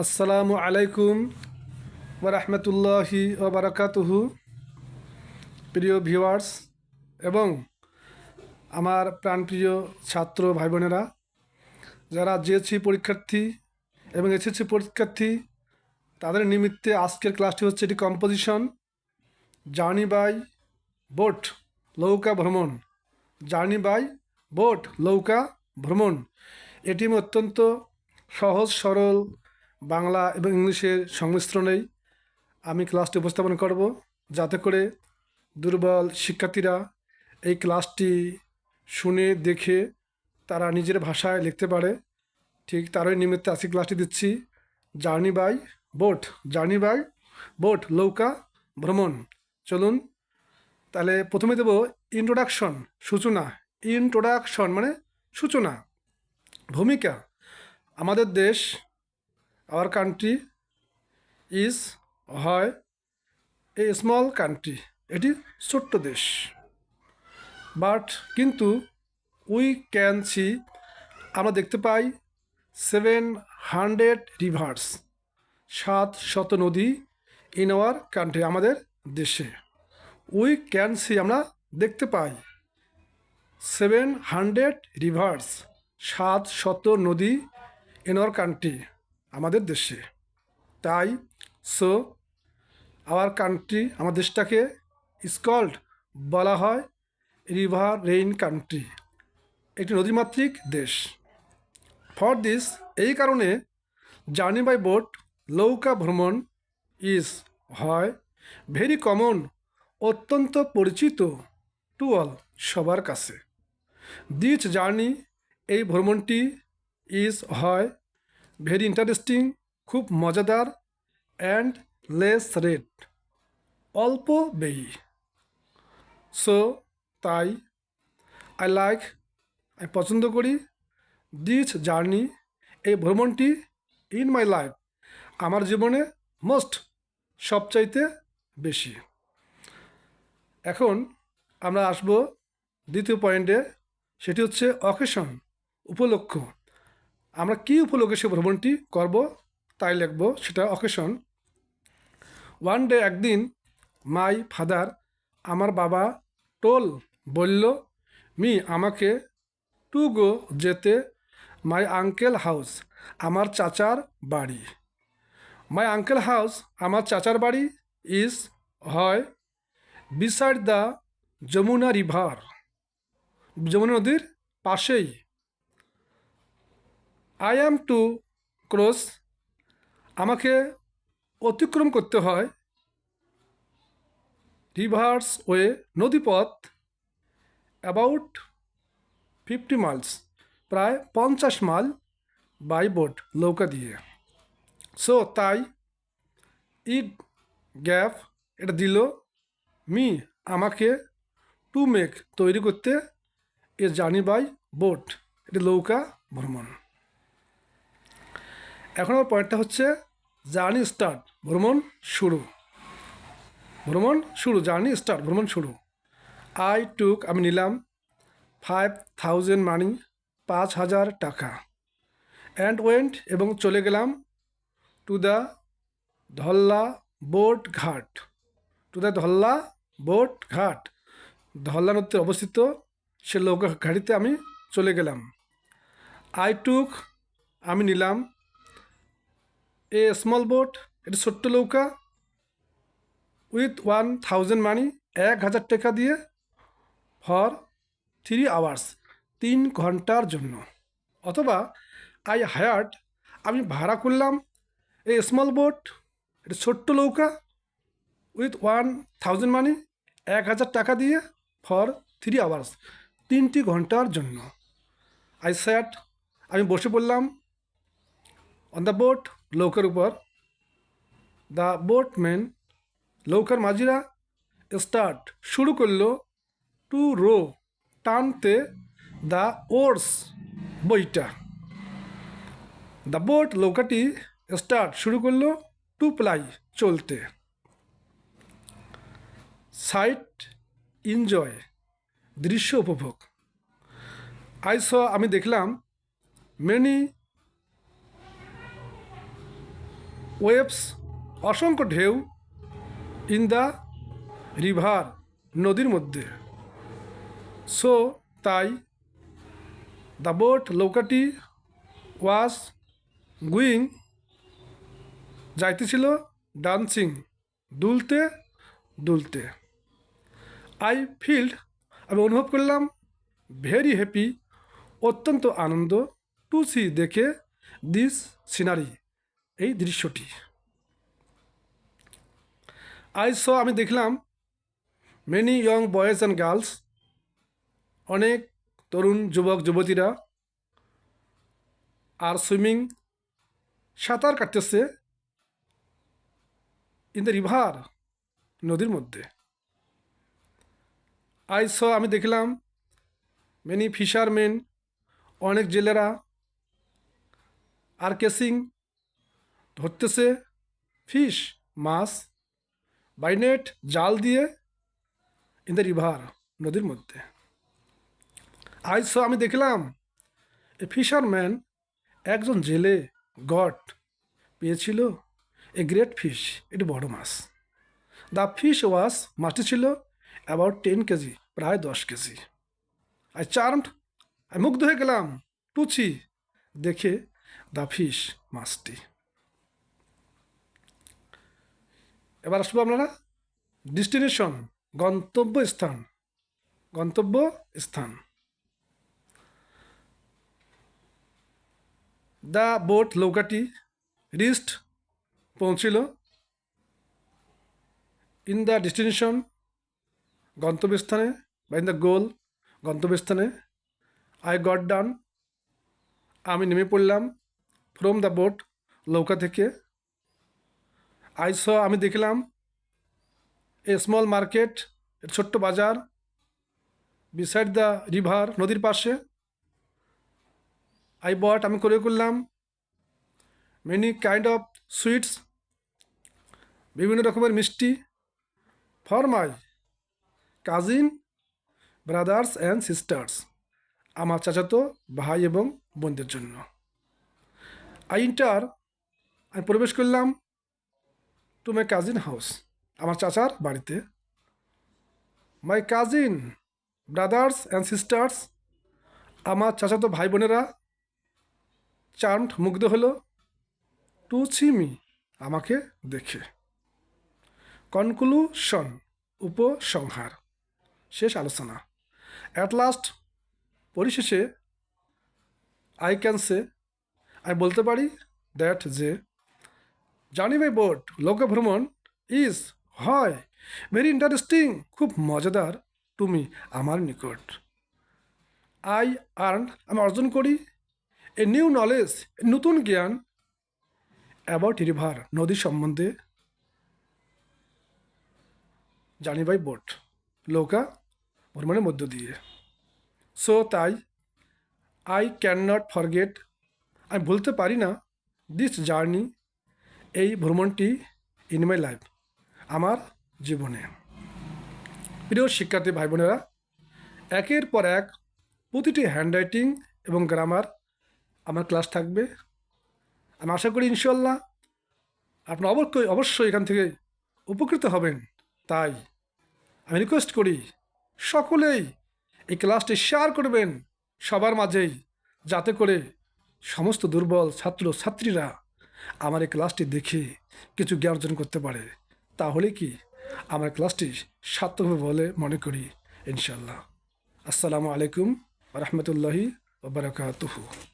আসসালামু আলাইকুম ওরহমতুল্লাহি ওবরাকাতুহু প্রিয় ভিউয়ার্স এবং আমার প্রাণপ্রিয় ছাত্র ভাই বোনেরা যারা জিএসসি পরীক্ষার্থী এবং এসএসসি পরীক্ষার্থী, তাদের নিমিত্তে আজকের ক্লাসটি হচ্ছে এটি কম্পোজিশন জার্নি বাই বোট লৌকা ভ্রমণ। জার্নি বাই বোট লৌকা ভ্রমণ। এটি অত্যন্ত সহজ, সরল বাংলা এবং ইংলিশের সংমিশ্রণেই আমি ক্লাসটি উপস্থাপন করব, যাতে করে দুর্বল শিক্ষার্থীরা এই ক্লাসটি শুনে, দেখে তারা নিজের ভাষায় লিখতে পারে। ঠিক তারই নিমিত্তে আজকে ক্লাসটি দিচ্ছি, journey by boat, journey by boat লৌকা ভ্রমণ। চলুন, তাহলে প্রথমে দেব ইন্ট্রোডাকশন, সূচনা। ইন্ট্রোডাকশন মানে সূচনা, ভূমিকা। আমাদের দেশ আওয়ার কান্ট্রি ইজ হয় এ স্মল কান্ট্রি এটি ছোট্ট দেশ। বাট কিন্তু উই ক্যান সি আমরা দেখতে পাই সেভেন হান্ড্রেড রিভার্স সাত শত নদী ইন আওয়ার কান্ট্রি আমাদের দেশে। উই ক্যান সি আমরা দেখতে পাই সেভেন হান্ড্রেড রিভার্স সাত শত নদী ইন আওয়ার কান্ট্রি আমাদের দেশে। তাই সো আওয়ার কান্ট্রি আমার দেশটাকে স্কল্ড বলা হয় রিভার রেইন কান্ট্রি একটি নদীমাতৃক দেশ। ফর দিস এই কারণে জার্নি বাই বোট লৌকা ভ্রমণ ইজ হয় ভেরি কমন অত্যন্ত পরিচিত টু অল সবার কাছে। দিস জার্নি এই ভ্রমণটি ইজ হয় ভেরি ইন্টারেস্টিং খুব মজাদার অ্যান্ড লেস রেট অল্প ব্যয়ী সো তাই আই লাইক আমি পছন্দ করি দিস জার্নি এই ভ্রমণটি ইন মাই লাইফ আমার জীবনে মোস্ট সবচাইতে বেশি। এখন আমরা আসব দ্বিতীয় পয়েন্টে, সেটি হচ্ছে অকেশন উপলক্ষ আমরা কী উপলক্ষে সে ভ্রমণটি করব তাই লিখব সেটা অকেশন ওয়ান ডে একদিন মাই ফাদার আমার বাবা টোল বলল, মি, আমাকে টু গো যেতে মাই আঙ্কেল হাউস আমার চাচার বাড়ি। মাই আঙ্কেল হাউস আমার চাচার বাড়ি ইজ হয় beside the Jamuna river Jamuna নদীর পাশেই। আই অ্যাম টু ক্রস আমাকে অতিক্রম করতে হয় রিভার্স ওয়ে নদীপথ অ্যাবাউট ফিফটি মাইলস প্রায় পঞ্চাশ মাইল বাই বোট নৌকা দিয়ে। সো তাই ইট গ্যাপ এটা দিল, মি আমাকে টু মেক তৈরি করতে, এ জার্নি বাই বোট এটা নৌকা ভ্রমণ। এখন আমার পয়েন্টটা হচ্ছে জার্নি স্টার্ট ভ্রমণ শুরু। ভ্রমণ শুরু জার্নি স্টার্ট ভ্রমণ শুরু। আই টুক আমি নিলাম ফাইভ থাউজেন্ড মানি পাঁচ হাজার টাকা। অ্যান্ড ওয়েন্ট এবং চলে গেলাম to the Dhalla boat ghat. To the Dhalla boat ghat. Dhalla নদীতে অবস্থিত, সে নৌকা ঘাটিতে আমি চলে গেলাম। আই টুক আমি নিলাম এ স্মল বোট এটা ছোট্ট নৌকা উইথ ওয়ান থাউজেন্ড মানি এক হাজার টাকা দিয়ে ফর থ্রি আওয়ার্স তিন ঘণ্টার জন্য। অথবা আই হায়ার্ড আমি ভাড়া করলাম এই স্মল বোট এটা ছোট্ট নৌকা উইথ ওয়ান থাউজেন্ড মানি এক হাজার টাকা দিয়ে ফর থ্রি আওয়ার্স তিনটি ঘণ্টার জন্য। আই স্যাট আমি বসে পড়লাম অন দ্য বোট নৌকার উপর। দ্য বোটম্যান নৌকার মাঝিরা স্টার্ট শুরু করল টু রো টানতে দ্য ওর্স বইটা। দ্য বোট নৌকাটি স্টার্ট শুরু করল টু প্লাই চলতে। সাইট এনজয়, দৃশ্য উপভোগ। আই স আমি দেখলাম, মেনি ওয়েবস, অসংখ্য ঢেউ, ইন দ্য রিভার, নদীর মধ্যে। সো, তাই, দ্য বোট নৌকাটি ওয়াজ গুইং যাইতেছিল ডান্সিং, দুলতে দুলতে। আই ফিল্ড, আমি অনুভব করলাম, ভেরি হ্যাপি, অত্যন্ত আনন্দ, টু সি দেখে দিস সিনারি। এই দৃশ্যটি। আই স আমি দেখলাম many young boys and girls অনেক তরুণ যুবক, যুবতীরা আর সুইমিং সাঁতার কাটতেছে ইন দ্য রিভার নদীর মধ্যে। আই স আমি দেখলাম মেনি ফিশারমেন অনেক জেলেরা আর কেসিং ধরতেছে ফিশ মাছ বাই নেট জাল দিয়ে ইন দ্য রিভার নদীর মধ্যে। স আমি দেখলাম এ ফিশারম্যান একজন জেলে গড পেয়েছিল এ গ্রেট ফিশ এটি বড় মাছ। দ্য ফিশ ওয়াশ মাছটি ছিল অ্যাবাউট টেন কেজি, প্রায় দশ কেজি। আই চার্মড আমি মুগ্ধ হয়ে গেলাম, টুচি দেখে দ্য ফিশ মাছটি। এবার আসব আপনারা ডেস্টিনেশন গন্তব্য স্থান গন্তব্য স্থান দ্য বোট নৌকাটি রিস্ট পৌঁছিল। ইন দ্য ডেস্টিনেশন গন্তব্যস্থানে, বা ইন দ্য গোল গন্তব্যস্থানে আই গট ডান আমি নেমে পড়লাম ফ্রম দ্য বোট নৌকা থেকে। আই স আমি দেখলাম এ স্মল মার্কেট ছোট্ট বাজার বিসাইড দ্য রিভার নদীর পাশে। আই বট আমি করে করলাম মেনি কাইন্ড অফ সুইটস বিভিন্ন রকমের মিষ্টি for my cousin brothers and sisters আমার চাচাতো ভাই এবং বোনদের জন্য। আই ইন্টার আমি প্রবেশ করলাম। টু মাই কাজিন হাউস আমার চাচার বাড়িতে। My cousin brothers and sisters আমার চাচাতো ভাই বোনেরা চার্মড মুগ্ধ হলো টু ছিমি আমাকে দেখে। কনক্লুশন, উপসংহার, শেষ আলোচনা। অ্যাট লাস্ট পরিশেষে আই ক্যান সে আমি বলতে পারি দ্যাট যে জানি বাই বোট লোক ভ্রমণ ইজ হয়। ভেরি ইন্টারেস্টিং খুব মজাদার। তুমি আমার নিকট। আই আর্ন আমি অর্জন করি। এ নিউ নলেজ নতুন জ্ঞান। অ্যাবাউট রিভার নদী সম্বন্ধে। জানি বাই বোট নৌকা ভ্রমণের মধ্য দিয়ে। সো তাই আই ক্যান নট ফরগেট আমি ভুলতে পারি না দিস জার্নি এই ভ্রমণটি ইন মাই লাইফ আমার জীবনে। প্রিয় শিক্ষার্থী ভাই বোনেরা একের পর এক প্রতিটি হ্যান্ডরাইটিং এবং গ্রামার আমার ক্লাস থাকবে। আমি আশা করি ইনশাল্লাহ আপনার অবশ্যই অবশ্যই এখান থেকে উপকৃত হবেন। তাই আমি রিকোয়েস্ট করি সকলেই এই ক্লাসটি শেয়ার করবেন সবার মাঝেই, যাতে করে সমস্ত দুর্বল ছাত্র ছাত্রীরা আমার এই ক্লাসটি দেখে কিছু জ্ঞান অর্জন করতে পারে, তাহলে কি আমার ক্লাসটি সার্থক হবে বলে মনে করি ইনশাল্লাহ আসসালামু আলাইকুম রহমতুল্লাহি ওবরাকাতুহু